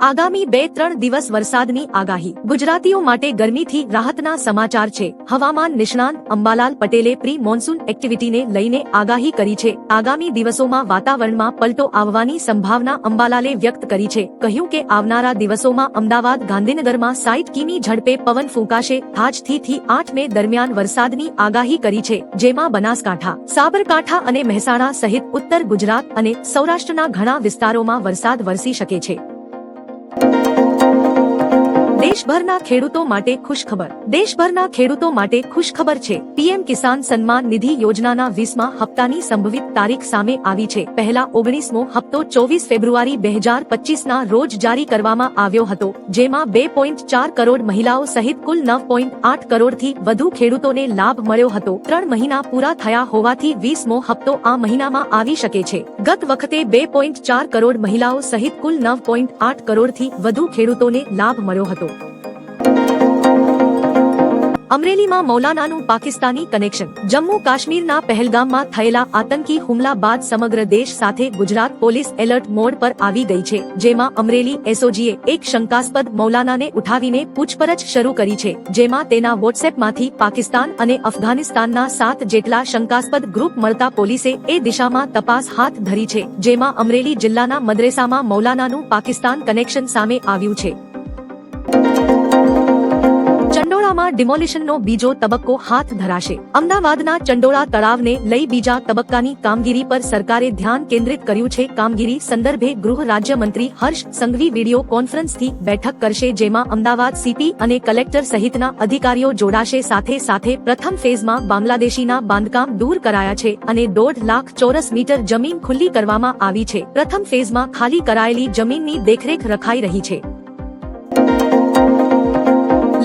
આગામી બે ત્રણ દિવસ વરસાદની આગાહી. ગુજરાતીઓ માટે ગરમીથી રાહતના સમાચાર છે. હવામાન નિષ્ણાંત અંબાલાલ પટેલે પ્રી મોન્સૂન એક્ટિવિટીને લઈને આગાહી કરી છે. આગામી દિવસોમાં વાતાવરણમાં પલટો આવવાની સંભાવના અંબાલાલે વ્યક્ત કરી છે. કહ્યું કે આવનારા દિવસોમાં અમદાવાદ, ગાંધીનગરમાં સાઈઠ કિમી ઝડપે પવન ફૂંકાશે. આજથી થી આઠ મે દરમિયાન વરસાદની આગાહી કરી છે. જેમાં બનાસકાંઠા, સાબરકાંઠા અને મહેસાણા સહિત ઉત્તર ગુજરાત અને સૌરાષ્ટ્રના ઘણા વિસ્તારોમાં વરસાદ વરસી શકે છે. દેશભરના ખેડૂતો માટે ખુશખબર. દેશભરના ખેડૂતો માટે ખુશખબર છે. પીએમ કિસાન સન્માન નિધિ યોજનાના વીસમા હપ્તાની સંભવિત તારીખ સામે આવી છે. પહેલા ઓગણીસમો હપ્તો ચોવીસ ફેબ્રુઆરી બે હજાર પચીસના રોજ જારી કરવામાં આવ્યો હતો, જેમાં બે પોઈન્ટ ચાર કરોડ મહિલાઓ સહિત કુલ નવ પોઈન્ટ આઠ કરોડથી વધુ ખેડૂતોને લાભ મળ્યો હતો. ત્રણ મહિના પૂરા થયા હોવાથી વીસમો હપ્તો આ મહિનામાં આવી શકે છે. ગત વખતે બે પોઈન્ટ ચાર કરોડ મહિલાઓ સહિત કુલ નવ પોઈન્ટ આઠ કરોડથી વધુ ખેડૂતોને લાભ મળ્યો હતો. અમરેલીમાં મૌલાનાનું પાકિસ્તાની કનેક્શન. જમ્મુ કાશ્મીરના પહેલગામમાં થયેલા આતંકી હુમલા બાદ સમગ્ર દેશ સાથે ગુજરાત પોલીસ એલર્ટ મોડ પર આવી ગઈ છે, જેમાં અમરેલી એસઓજીએ એક શંકાસ્પદ મૌલાનાને ઉઠાવીને પૂછપરછ શરૂ કરી છે, જેમાં તેના વોટ્સએપમાંથી પાકિસ્તાન અને અફઘાનિસ્તાનના સાત જેટલા શંકાસ્પદ ગ્રુપ મળતા પોલીસે એ દિશામાં તપાસ હાથ ધરી છે, જેમાં અમરેલી જિલ્લાના મદ્રેસામાં મૌલાનાનું પાકિસ્તાન કનેક્શન સામે આવ્યું છે. ચંડોળામાં ડિમોલિશનનો બીજો તબક્કો હાથ ધરાશે. અમદાવાદના ચંડોળા તળાવને લઈ બીજા તબક્કાની કામગીરી પર સરકારે ધ્યાન કેન્દ્રિત કર્યું છે. કામગીરી સંદર્ભે ગૃહ રાજ્યમંત્રી હર્ષ સંઘવી વીડિયો કોન્ફરન્સથી બેઠક કરશે, જેમાં અમદાવાદ સીપી અને કલેક્ટર સહિતના અધિકારીઓ જોડાશે. સાથે સાથે પ્રથમ ફેઝમાં બાંગ્લાદેશીના બાંધકામ દૂર કરાયા છે અને દોઢ લાખ ચોરસ મીટર જમીન ખુલ્લી કરવામાં આવી છે. પ્રથમ ફેઝમાં ખાલી કરાયેલી જમીનની દેખરેખ રખાઈ રહી છે.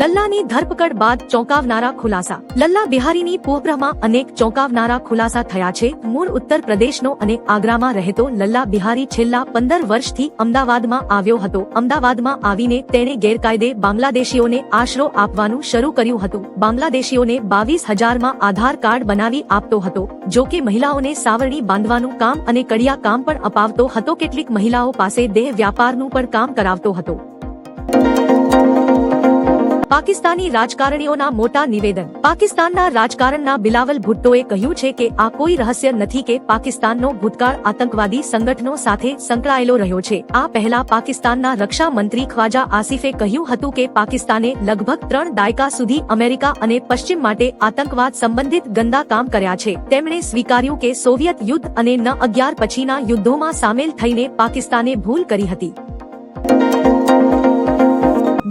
લલ્લાની ધરપકડ બાદ ચોંકાવનારા ખુલાસા. લલ્લા બિહારીની પૂર્વમાં અનેક ચોંકાવનારા ખુલાસા થયા છે. મૂળ ઉત્તર પ્રદેશનો અને આગ્રામાં રહેતો લલ્લા બિહારી છેલ્લા પંદર વર્ષથી અમદાવાદમાં આવ્યો હતો. અમદાવાદમાં આવીને તેણે ગેરકાયદે બાંગ્લાદેશીઓને આશરો આપવાનું શરૂ કર્યું હતું. બાંગ્લાદેશીઓને બાવીસ હજારમાં આધાર કાર્ડ બનાવી આપતો હતો. જો કે મહિલાઓને સાવરણી બાંધવાનું કામ અને કડિયા કામ પણ અપાવતો હતો. કેટલીક મહિલાઓ પાસે દેહ વ્યાપારનું પણ કામ કરાવતો હતો. પાકિસ્તાની રાજકારણીઓના મોટા નિવેદન. પાકિસ્તાનના રાજકારણના બિલાવલ ભુટ્ટોએ કહ્યું છે કે આ કોઈ રહસ્ય નથી કે પાકિસ્તાનનો ભૂતકાળ આતંકવાદી સંગઠનો સાથે સંકળાયેલો રહ્યો છે. આ પહેલા પાકિસ્તાનના રક્ષા મંત્રી ખ્વાજા આસિફે કહ્યું હતું કે પાકિસ્તાને લગભગ ત્રણ દાયકા સુધી અમેરિકા અને પશ્ચિમ માટે આતંકવાદ સંબંધિત ગંદા કામ કર્યા છે. તેમણે સ્વીકાર્યું કે સોવિયત યુદ્ધ અને ન અગિયાર પછીના યુદ્ધોમાં સામેલ થઈને પાકિસ્તાને ભૂલ કરી હતી.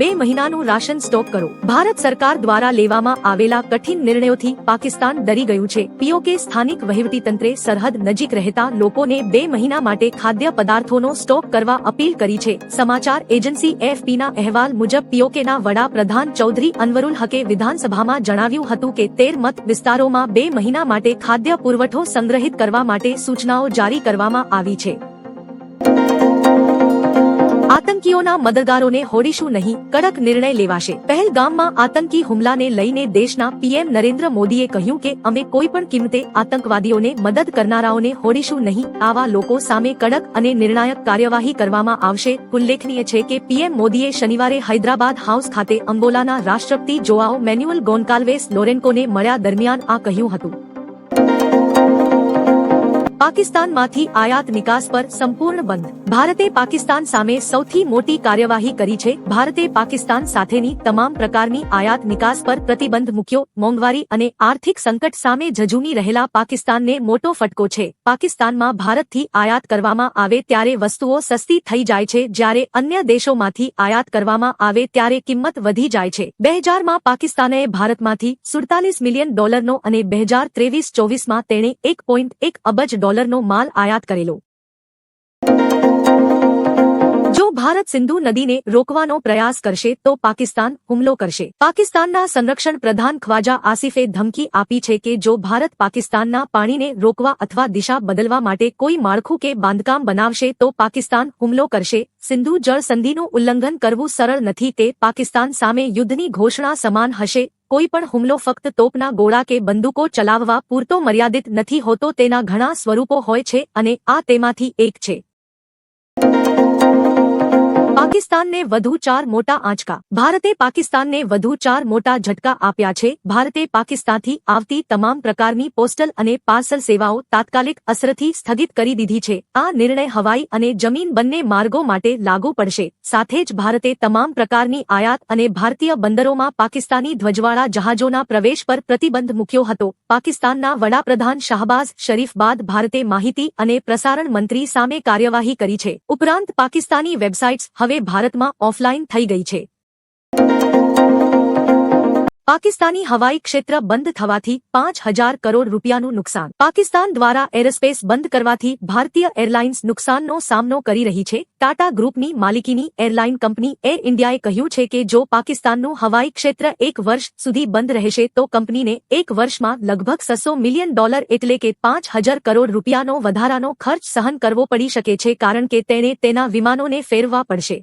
બે મહિનાનું રાશન સ્ટોક કરો. ભારત સરકાર દ્વારા લેવામાં આવેલા કઠિન નિર્ણયોથી પાકિસ્તાન ડરી ગયું છે. પીઓકે સ્થાનિક વહીવટીતંત્રે સરહદ નજીક રહેતા લોકોને બે મહિના માટે ખાદ્ય પદાર્થોનો સ્ટોક કરવા અપીલ કરી છે. સમાચાર એજન્સી એફપીના અહેવાલ મુજબ પીઓકેના વડા પ્રધાન ચૌધરી અનવરુલ હકે વિધાનસભામાં જણાવ્યું હતું કે તેર મત વિસ્તારોમાં બે મહિના માટે ખાદ્ય પુરવઠો સંગ્રહિત કરવા માટે સૂચનાઓ જારી કરવામાં આવી છે. આતંકીઓના મદદગારોને હોડીશું નહીં, કડક નિર્ણય લેવાશે. પહેલગામમાં આતંકી હુમલાને લઈને દેશના પીએમ નરેન્દ્ર મોદીએ કહ્યું કે અમે કોઈ પણ કિંમતે આતંકવાદીઓને મદદ કરનારાઓને હોડીશું નહીં, આવા લોકો સામે કડક અને નિર્ણાયક કાર્યવાહી કરવામાં આવશે. ઉલ્લેખનીય છે કે પીએમ મોદીએ શનિવારે હૈદરાબાદ હાઉસ ખાતે અંગોલાના રાષ્ટ્રપતિ જોઆઓ મેન્યુઅલ ગોન્કાલ્વેસ લોરેન્કોને મળ્યા દરમિયાન આ કહ્યું હતું. પાકિસ્તાનમાંથી આયાત નિકાસ પર સંપૂર્ણ બંધ. ભારતે પાકિસ્તાન સામે સૌથી મોટી કાર્યવાહી કરી છે. ભારતે પાકિસ્તાન સાથેની તમામ પ્રકારની આયાત નિકાસ પર પ્રતિબંધ મૂક્યો. મોંઘવારી અને આર્થિક સંકટ સામે ઝઝૂમી રહેલા પાકિસ્તાનને મોટો ફટકો છે. પાકિસ્તાનમાં ભારતથી આયાત કરવામાં આવે ત્યારે વસ્તુઓ સસ્તી થઈ જાય છે. જ્યારે અન્ય દેશોમાંથી આયાત કરવામાં આવે ત્યારે કિંમત વધી જાય છે. બે હજારમાં પાકિસ્તાને ભારતમાંથી સુડતાલીસ મિલિયન ડોલરનો અને બે હજાર ત્રેવીસ ચોવીસમાં તેણે એક પોઈન્ટ એક અબજ ડોલરનો માલ આયાત કરેલો. ભારત સિંધુ નદીને રોકવાનો પ્રયાસ કરશે તો પાકિસ્તાન હુમલો કરશે. પાકિસ્તાનના સંરક્ષણ પ્રધાન ખ્વાજા આસિફે ધમકી આપી છે કે જો ભારત પાકિસ્તાનના પાણીને રોકવા અથવા દિશા બદલવા માટે કોઈ માળખું કે બાંધકામ બનાવશે તો પાકિસ્તાન હુમલો કરશે. સિંધુ જળ સંધિનું ઉલ્લંઘન કરવું સરળ નથી તે પાકિસ્તાન સામે યુદ્ધની ઘોષણા સમાન હશે. કોઈ પણ હુમલો ફક્ત તોપના ગોળા કે બંદૂકો ચલાવવા પૂરતો મર્યાદિત નથી હોતો તેના ઘણા સ્વરૂપો હોય છે અને આ તેમાંથી એક છે. પાકિસ્તાનને વધુ ચાર મોટા આંચકા. ભારતે પાકિસ્તાનને વધુ ચાર મોટા ઝટકા આપ્યા છે. ભારતે પાકિસ્તાનથી આવતી તમામ પ્રકારની પોસ્ટલ અને પાર્સલ સેવાઓ તાત્કાલિક અસરથી સ્થગિત કરી દીધી છે. આ નિર્ણય હવાઈ અને જમીન બંને માર્ગો માટે લાગુ પડશે. સાથે જ ભારતે તમામ પ્રકારની આયાત અને ભારતીય બંદરોમાં પાકિસ્તાની ધ્વજવાળા જહાજોના પ્રવેશ પર પ્રતિબંધ મૂક્યો હતો. પાકિસ્તાનના વડાપ્રધાન શાહબાઝ શરીફ બાદ ભારતે માહિતી અને પ્રસારણ મંત્રી સામે કાર્યવાહી કરી છે. ઉપરાંત પાકિસ્તાની વેબસાઇટ્સ હવે ભારતમાં ઓફલાઈન થઈ ગઈ છે. પાકિસ્તાની હવાઈ ક્ષેત્ર બંધ થવાથી પાંચ હજાર કરોડ રૂપિયાનું નુકસાન. પાકિસ્તાન દ્વારા એરસ્પેસ બંધ કરવાથી ભારતીય એરલાઇન્સ નુકસાનનો સામનો કરી રહી છે. ટાટા ગ્રુપની માલિકીની એરલાઇન કંપની એર ઇન્ડિયાએ કહ્યું છે કે જો પાકિસ્તાનનું હવાઈ ક્ષેત્ર એક વર્ષ સુધી બંધ રહેશે તો કંપનીને એક વર્ષમાં લગભગ સસો મિલિયન ડોલર એટલે કે પાંચ હજાર કરોડ રૂપિયાનો વધારાનો ખર્ચ સહન કરવો પડી શકે છે કારણ કે તેણે તેના વિમાનોને ફેરવા પડશે.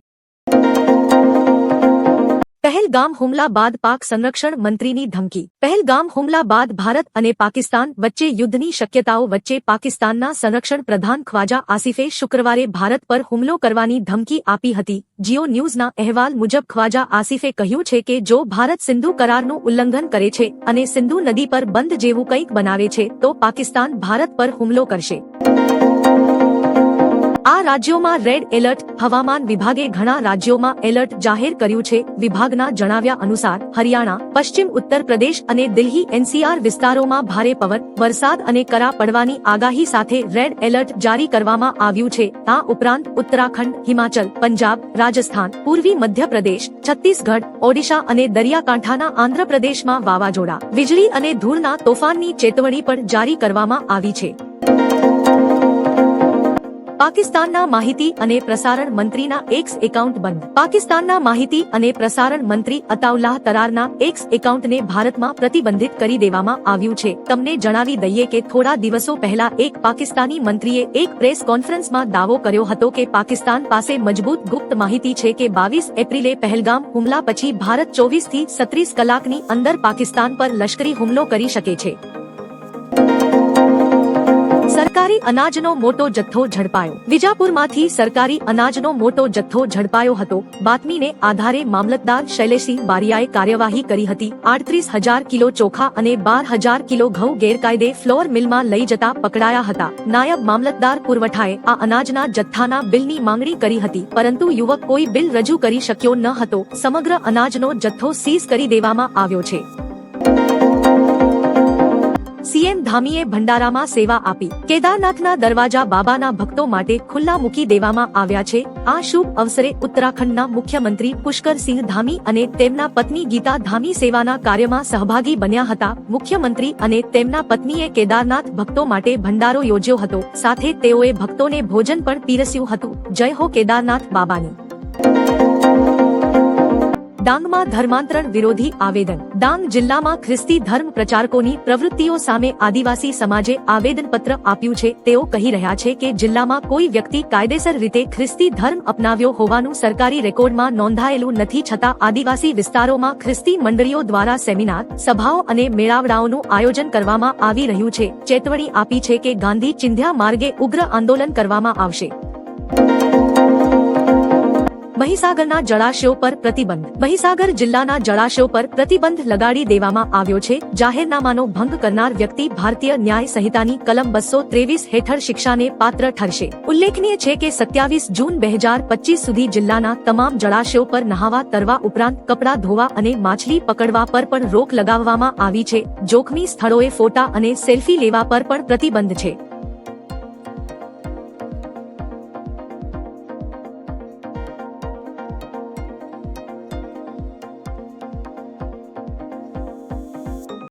પહેલગામ હુમલા બાદ પાક સંરક્ષણ મંત્રીની ધમકી. પહેલગામ હુમલા બાદ ભારત અને પાકિસ્તાન વચ્ચે યુદ્ધની શક્યતાઓ વચ્ચે પાકિસ્તાનના સંરક્ષણ પ્રધાન ખ્વાજા આસિફે શુક્રવારે ભારત પર હુમલો કરવાની ધમકી આપી હતી. જીઓ ન્યૂઝના અહેવાલ મુજબ ખ્વાજા આસિફે કહ્યું છે કે જો ભારત સિંધુ કરારનું ઉલ્લંઘન કરે છે અને સિંધુ નદી પર બંધ જેવું કંઈક બનાવે છે, તો પાકિસ્તાન ભારત પર હુમલો કરશે. આ રાજ્યોમાં રેડ એલર્ટ હવામાન વિભાગે ઘણા રાજ્યોમાં એલર્ટ જાહેર કર્યું છે. વિભાગના જણાવ્યા અનુસાર, હરિયાણા, પશ્ચિમ ઉત્તર પ્રદેશ અને દિલ્હી એનસીઆર વિસ્તારોમાં ભારે પવન, વરસાદ અને કરા પડવાની આગાહી સાથે રેડ એલર્ટ જારી કરવામાં આવ્યું છે. આ ઉપરાંત ઉત્તરાખંડ, હિમાચલ, પંજાબ, રાજસ્થાન, પૂર્વી મધ્યપ્રદેશ, છત્તીસગઢ, ઓડિશા અને દરિયાકાંઠાના આંધ્રપ્રદેશમાં વાવાઝોડા, વીજળી અને ધૂળના તોફાનની ચેતવણી પણ જારી કરવામાં આવી છે. પાકિસ્તાનના માહિતી અને પ્રસારણ મંત્રીના એક્સ એકાઉન્ટ બંધ પાકિસ્તાનના માહિતી અને પ્રસારણ મંત્રી અતાઉલ્લાહ તરારના એક્સ એકાઉન્ટને ભારતમાં પ્રતિબંધિત કરી દેવામાં આવ્યું છે. તમને જણાવી દઈએ કે થોડા દિવસો પહેલા એક પાકિસ્તાની મંત્રીએ એક પ્રેસ કોન્ફરન્સમાં દાવો કર્યો હતો કે પાકિસ્તાન પાસે મજબૂત ગુપ્ત માહિતી છે કે બાવીસ એપ્રિલે પહેલગામ હુમલા પછી ભારત ચોવીસથી સત્રીસ કલાકની અંદર પાકિસ્તાન પર લશ્કરી હુમલો કરી શકે છે. સરકારી અનાજનો મોટો જથ્થો ઝડપાયો. વિજાપુરમાંથી સરકારી અનાજનો મોટો જથ્થો ઝડપાયો હતો. બાતમીને આધારે મામલતદાર શૈલેષસિંહ બારિયાએ કાર્યવાહી કરી હતી. આડત્રીસ હજાર કિલો ચોખા અને બાર હજાર કિલો ઘઉં ગેરકાયદે ફ્લોર મિલમાં લઈ જતા પકડાયા હતા. નાયબ મામલતદાર પુરવઠાએ આ અનાજના જથ્થાના બિલની માંગણી કરી હતી, પરંતુ યુવક કોઈ બિલ રજૂ કરી શક્યો ન હતો. સમગ્ર અનાજનો જથ્થો સીઝ કરી દેવામાં આવ્યો છે. સીએમ ધામીએ ભંડારામાં સેવા આપી. કેદારનાથના દરવાજા બાબાના ભક્તો માટે ખુલ્લા મૂકી દેવામાં આવ્યા છે. આ શુભ અવસરે ઉત્તરાખંડના મુખ્યમંત્રી પુષ્કરસિંહ ધામી અને તેમના પત્ની ગીતા ધામી સેવાના કાર્યમાં સહભાગી બન્યા હતા. મુખ્યમંત્રી અને તેમના પત્નીએ કેદારનાથ ભક્તો માટે ભંડારો યોજ્યો હતો. સાથે તેઓએ ભક્તોને ભોજન પણ પીરસ્યું હતું. જય હો કેદારનાથ બાબાની. ડાંગમાં ધર્માંતરણ વિરોધી આવેદન. ડાંગ જિલ્લામાં ખ્રિસ્તી ધર્મ પ્રચારકોની પ્રવૃત્તિઓ સામે આદિવાસી સમાજે આવેદનપત્ર આપ્યું છે. તેઓ કહી રહ્યા છે કે જિલ્લામાં કોઈ વ્યક્તિ કાયદેસર રીતે ખ્રિસ્તી ધર્મ અપનાવ્યો હોવાનું સરકારી રેકોર્ડમાં નોંધાયેલું નથી. છતાં આદિવાસી વિસ્તારોમાં ખ્રિસ્તી મંડળીઓ દ્વારા સેમિનાર, સભાઓ અને મેળાવડાઓનું આયોજન કરવામાં આવી રહ્યું છે. ચેતવણી આપી છે કે ગાંધી ચિંધ્યા માર્ગે ઉગ્ર આંદોલન કરવામાં આવશે. મહીસાગરના જળાશયો પર પ્રતિબંધ. મહીસાગર જિલ્લાના જળાશયો પર પ્રતિબંધ લગાડી દેવામાં આવ્યો છે. જાહેરનામાનો ભંગ કરનાર વ્યક્તિ ભારતીય ન્યાય સંહિતાની કલમ બસો ત્રેવીસ હેઠળ શિક્ષાને પાત્ર ઠરશે. ઉલ્લેખનીય છે કે સત્યાવીસ જૂન બે હજાર પચીસ સુધી જિલ્લાના તમામ જળાશયો પર નહાવા તરવા ઉપરાંત કપડાં ધોવા અને માછલી પકડવા પર પણ રોક લગાવવામાં આવી છે. જોખમી સ્થળોએ ફોટા અને સેલ્ફી લેવા પર પણ પ્રતિબંધ છે.